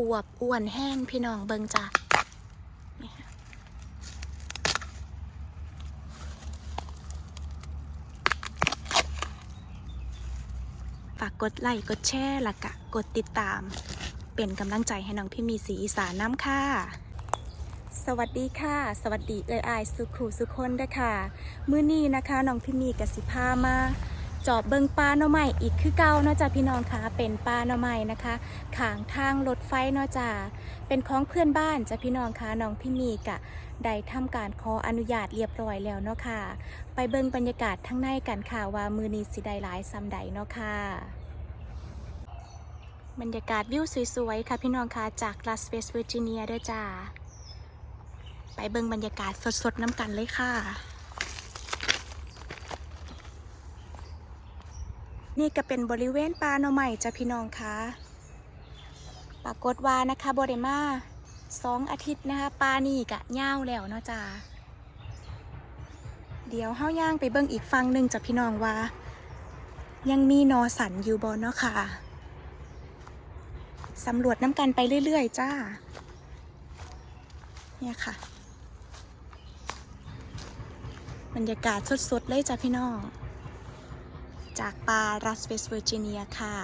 อวบอ้วนแห้งพี่น้องเบิงจ้ะฝากกดไลค์กดแชร์และกะกดติดตาม เป็นกำลังใจให้น้องพี่มีสีอีสานน้ำค่ะ สวัสดีค่ะ สวัสดีเอ่ยอายสุขูสุคนด้อค่ะ มื้อนี้นะคะน้องพี่มีกสิพามา จอบเบิงปลาหน่อไม้อีกคือเก่าเนาะจ้ะพี่น้องคะเป็นปลาหน่อไม้นะคะขางทางรถไฟเนาะจ้ะเป็นของเพื่อนบ้านจ้ะพี่น้องคะน้องพี่มีกะได้ทำการขออนุญาตเรียบร้อยแล้วเนาะค่ะ ไปเบิงบรรยากาศทั้งในกันค่ะว่ามือนีสิได้หลายซำใดเนาะค่ะบรรยากาศวิวสวยๆค่ะพี่น้องคะจากลาสเวกัสเวอร์จิเนียเด้อจ้าไปเบิงบรรยากาศสดๆน้ำกันเลยค่ะ นี่ก็เป็นบริเวณปลาหน่อใหม่จ้ะพี่น้องคะปรากฏว่านะคะบริมาสองอาทิตย์นะคะปลานี่กะย่าวแล้วเนาะจ้าเดี๋ยวเฮาย่างไปเบิ่งอีกฟังหนึ่งจ้ะพี่น้องว่า ยังมีนอสันอยู่บนเนาะค่ะสำรวจน้ำกันไปเรื่อย ๆ จ้า เนี่ยค่ะ บรรยากาศสด ๆ เลยจ้ะพี่น้อง จากปารัสเวสเวอร์จิเนียค่ะ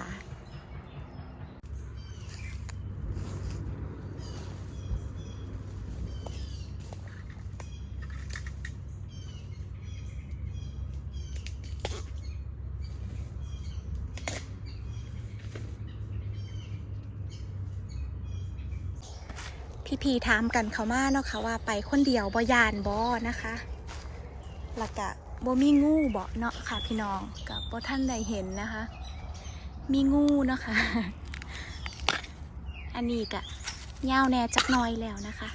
พี่พีถามกันเขามาเนาะค่ะว่าไปคนเดียวบ่ยานบ่นะคะแล้วก็ บ่มีงูเบาเนาะค่ะพี่น้องกับบ่ท่านใดเห็นนะคะ มีงูเนาะค่ะอันนี้กะยาวแน่จักหน้อยแล้วนะคะ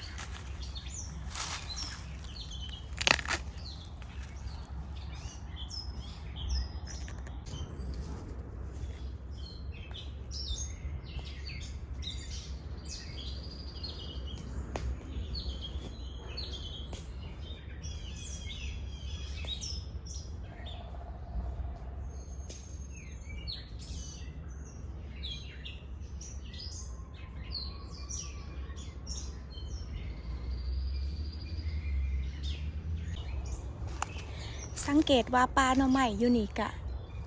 สังเกตว่าปลาหน่อไม้อยู่นี่กะ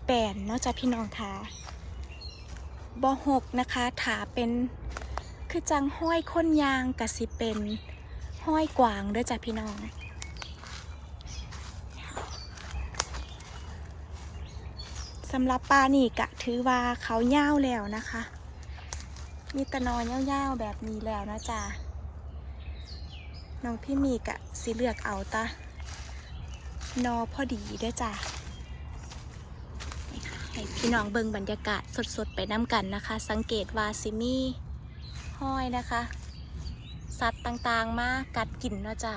แปลนเนาะจ้ะพี่น้องคะบ่หกนะคะถาเป็นคือจังห้อยค้นยางกะสิเป็นห้อยกวางด้อจ้ะพี่น้องสำหรับปลานี่กะถือว่าเขาเย่าแล้วนะคะมีแตะนอนย่าๆแบบนี้แล้วนะจ๊ะน้องพี่มีกะสิเลือกเอาตะ นอพอดีด้วยจ้ะให้พี่น้องเบิ่งบรรยากาศสดๆ ไปน้ำกันนะคะ สังเกตว่าซิมีห้อยนะคะ สัตว์ต่างๆ มากัดกินเนาะจ้ะ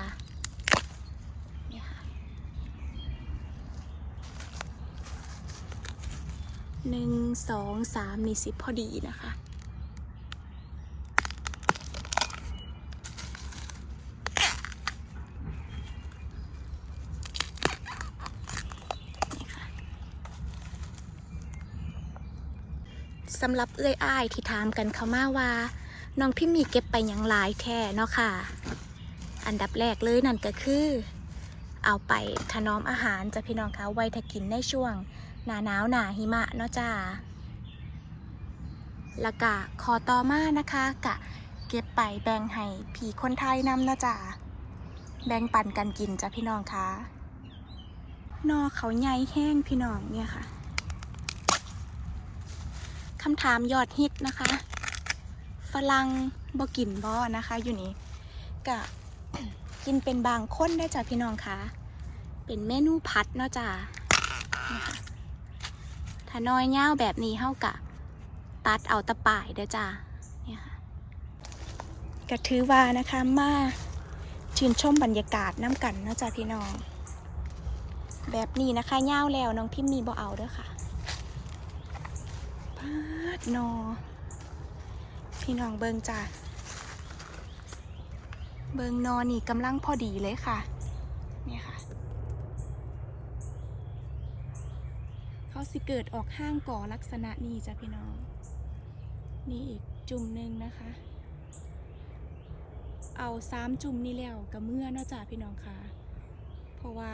นี่ค่ะหนึ่งสองสามนี่สิพอดีนะคะ สำหรับเอื้อยอ้ายที่ถามกันเขามาว่าน้องพี่มีเก็บไปยังหลายแท้เนาะค่ะ อันดับแรกเลยนั่นก็คือ เอาไปถนอมอาหารจะพี่น้องคะไว้ถ้ากินในช่วง หนาหนาวหนาหิมะเนาะจ้าแล้วก็ขอต่อมานะคะกะเก็บไปแบ่งให้ผีคนไทยนำเนาะจ้าแบ่งปันกันกินจ้ะพี่น้องคะนอเขาใหญ่แห้งพี่น้องเนี่ยค่ะ คำถามยอดฮิตนะคะ ฝรั่งบ่กินบ่นะคะ อยู่นี่กะกินเป็นบางคนได้จ้ะพี่น้องคะเป็นเมนูพัดเนาะจ้ะถ้าน้อยเง่าวแบบนี้เฮากะตัดเอาตะป่ายเด้อจ้ะเนี่ยค่ะก็ถือว่านะคะมาชื่นชมบรรยากาศน้ำกันเนาะจ้ะพี่น้อง แบบนี้นะคะเง่าวแล้วน้องพิมมีบ่เอาเด้อค่ะ พาดนอ พี่น้องเบิงจ้ะ เบิงนอนี่กำลังพอดีเลยค่ะเนี่ยค่ะ เขาสิเกิดออกห้างก่อลักษณะนี้จ้ะพี่น้อง นี่อีกจุ่มหนึ่งนะคะ เอาสามจุ่มนี่แล้วกับเมื่อเนาะจ้าพี่น้องค่ะ เพราะว่า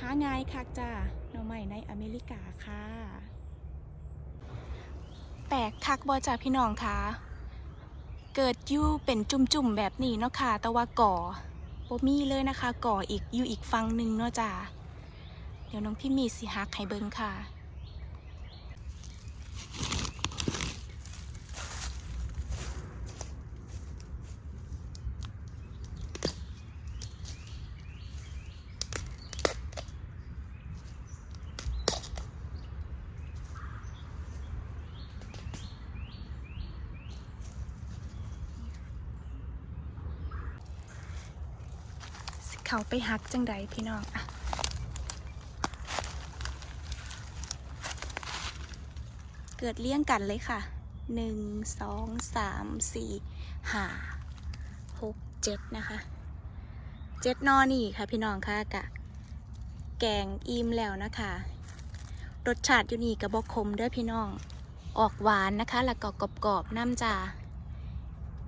หาง่ายคักจ้าหน่อใหม่ในอเมริกาค่ะ ปลกคักบอจ้าพี่น้องค่ะเกิดยู่เป็นจุ่มๆแบบนี้เนาะค่ะ แต่ว่าก่อบ่มีเลยนะคะ ก่ออีกอยู่อีกฟังหนึ่งเนาะจ้าเดี๋ยวน้องพี่มีสิฮักให้เบิ่งค่ะ สิ เขาไปฮักจังใดพี่น้องอะเกิดเลี้ยงกันเลยค่ะหนึ่งสองสามสี่ห้าหกเจ็ดนะคะเจ็ดนอนี่ค่ะพี่น้องค่ะกะ แกงอิ่มแล้วนะคะรสชาติอยู่นี่กระบกคมเด้อพี่น้อง ออกหวานนะคะ แล้วก็กรอบๆน้ำจา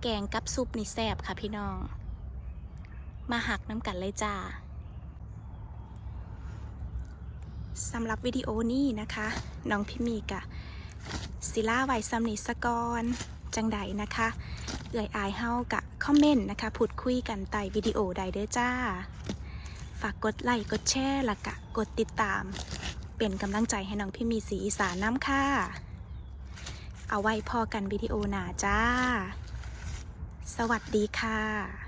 แกงกับซุปนี่แซ่บค่ะพี่น้อง มาหักน้ำกันเลยจ้าสำหรับวิดีโอนี้นะคะ น้องพิมีกะศิลาไวซัมนิสกร จังใดนะคะ เอ่ยอายเฮากะคอมเมนต์นะคะพูดคุยกันใต้วิดีโอใดเด้อจ้า ฝากกดไลค์กดแชร์และกะกดติดตาม เป็นกำลังใจให้น้องพิมีสีอีสานน้ำค่ะ เอาไว้พอกันวิดีโอหนาจ้า สวัสดีค่ะ